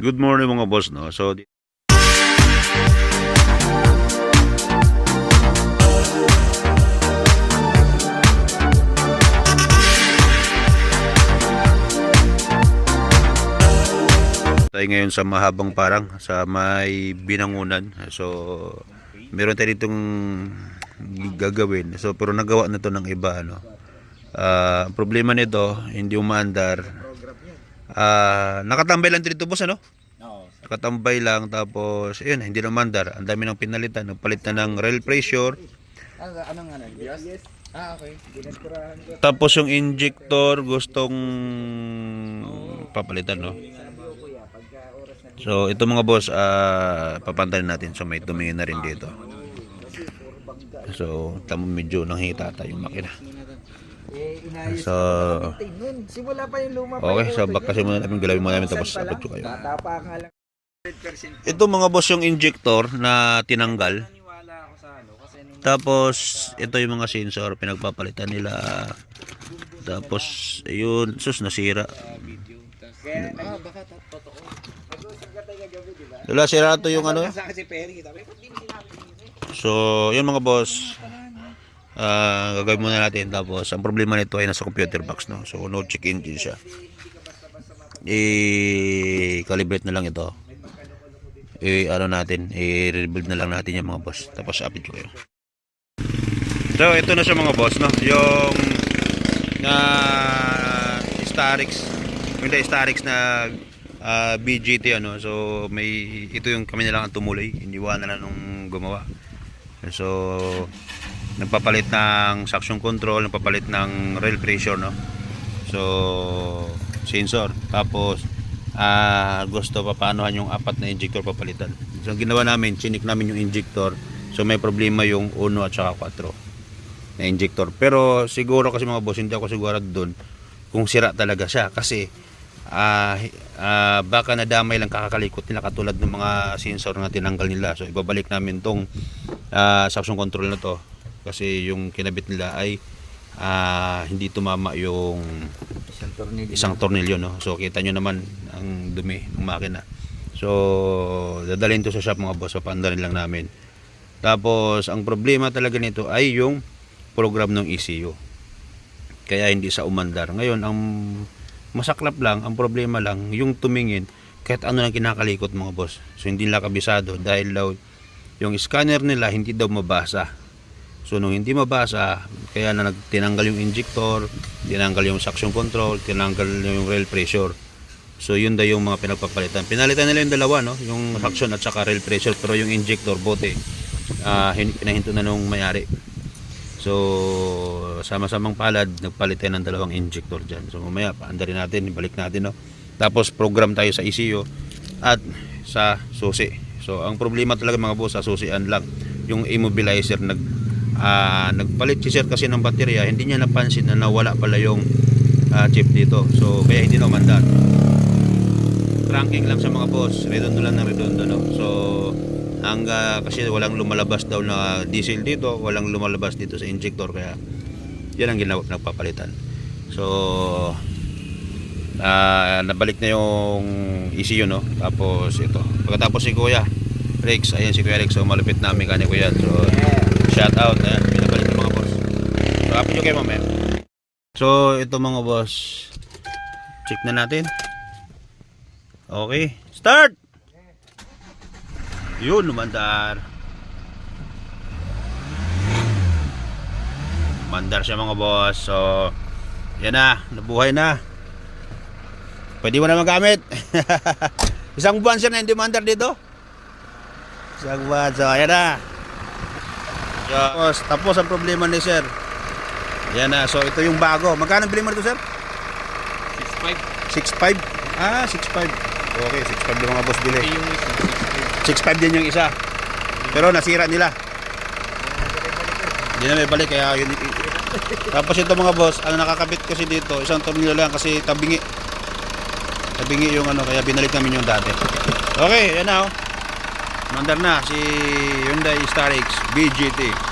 Good morning mga boss no. So tayo ngayon sa mahabang parang sa may binangunan. So meron tayo ditong gagawin. So pero nagawa na to ng iba ano. Ang problema nito, hindi umaandar. Ah, nakatambay lang dito boss ano? Oo. Nakatambay lang tapos ayun, hindi na umandar. Ang dami ng pinalitan, nagpalit na ng rail pressure. Ano, anong ano? Yes? Ah, okay. Ginagturahan ko. Tapos yung injector gustong papalitan no. So ito mga boss, ah papantayin natin so may tumingin na rin dito. So tamo medyo nanghita tayo yung makina. Eh, inayos So nun. Simula pa yung luma pa okay, so baka muna namin galawin muna namin tapos upload ko kayo. Bata pa nga lang. 100% Ito mga boss yung injector na tinanggal. Ano Tapos ito yung mga sensor pinagpapalitan nila. Tapos ayun, sus nasira. kaya ah, baka to- totoo. Wala sira to yung ano. So, yun mga boss. Ah, gagawin muna natin tapos ang problema nito ay nasa computer box no. So, no check engine siya. I-calibrate na lang ito. I ano natin, i-rebuild na lang natin yung mga boss. Tapos update ko kayo. So, ito na siya mga boss no. Yung na Starix, yung na Starix na ah, BGT ano. So, may ito yung kami na lang ang tumuloy. Iniwanan na nung gumawa. So, nagpapalit ng suction control, nagpapalit ng rail pressure, no? So, sensor. Tapos, ah gusto pa paanohan yung apat na injector papalitan. So, ginawa namin, chinik namin yung injector. So, may problema yung 1 at saka 4 na injector. Pero, siguro kasi mga boss, hindi ako sigurado doon kung sira talaga siya. Kasi, ah ah, baka nadamay lang kakakalikot nila katulad ng mga sensor na tinanggal nila. So, ibabalik namin tong ah, suction control na to kasi yung kinabit nila ay ah, hindi tumama yung Isang tornilyo. isang tornilyo no? So kita nyo naman ang dumi ng makina. So dadalhin to sa shop mga boss. Papandarin lang namin. Tapos ang problema talaga nito ay yung program ng ECU kaya hindi sa umandar. Ngayon ang masaklap lang ang problema lang yung tumingin kahit ano lang kinakalikot mga boss. So hindi nila kabisado dahil daw yung scanner nila hindi daw mabasa So nung hindi mabasa, kaya na nagtinanggal yung injector, tinanggal yung suction control, tinanggal yung rail pressure. So yun daw yung mga pinagpapalitan. Pinalitan nila yung dalawa, no? Yung suction at saka rail pressure, pero yung injector bote, hin- pinahinto na nung mayari. So sama-samang palad, nagpalitan ng dalawang injector dyan. So mamaya, paandarin natin, ibalik natin, no? Tapos program tayo sa ECU at sa susi. So ang problema talaga mga boss, sa susian lang. Yung immobilizer nag ah, nagpalit si sir kasi ng baterya, hindi niya napansin na nawala pala yung ah, chip dito. So kaya hindi na umandar. Cranking lang sa mga boss, redondo lang ng redondo no. So hangga kasi walang lumalabas daw na diesel dito, walang lumalabas dito sa injector kaya yan ang ginawa nagpapalitan. So ah, nabalik na yung ECU no. Tapos ito. Pagkatapos si Kuya Rex, ayan si Kuya Rex, so malupit namin kanya Kuya. So shout out, ayan, pinabalik ng mga boss. So happy nyo kayo mamaya. So ito mga boss, check na natin. Okay, start! Yun, lumandar. Mandar siya mga boss. So, yan na, nabuhay na. Pwede mo na magamit. Isang buwan siya na hindi mandar dito. Isang buwan. So, ayan na. Tapos, tapos ang problema ni sir. Yan na. So, ito yung bago. Magkano bili mo nito, sir? 6.5. 6.5? Ah, 6.5. Okay, 6.5 yung mga boss bili. yung isa. 6.5 din yung isa. Pero nasira nila. Hindi na may balik kaya yun. Tapos ito mga boss, ang nakakabit kasi dito, isang tornilyo lang kasi tabingi. Tabingi yung ano, kaya binalik namin yung dati. Okay, yan na oh. Mandar na si Hyundai Starix BGT.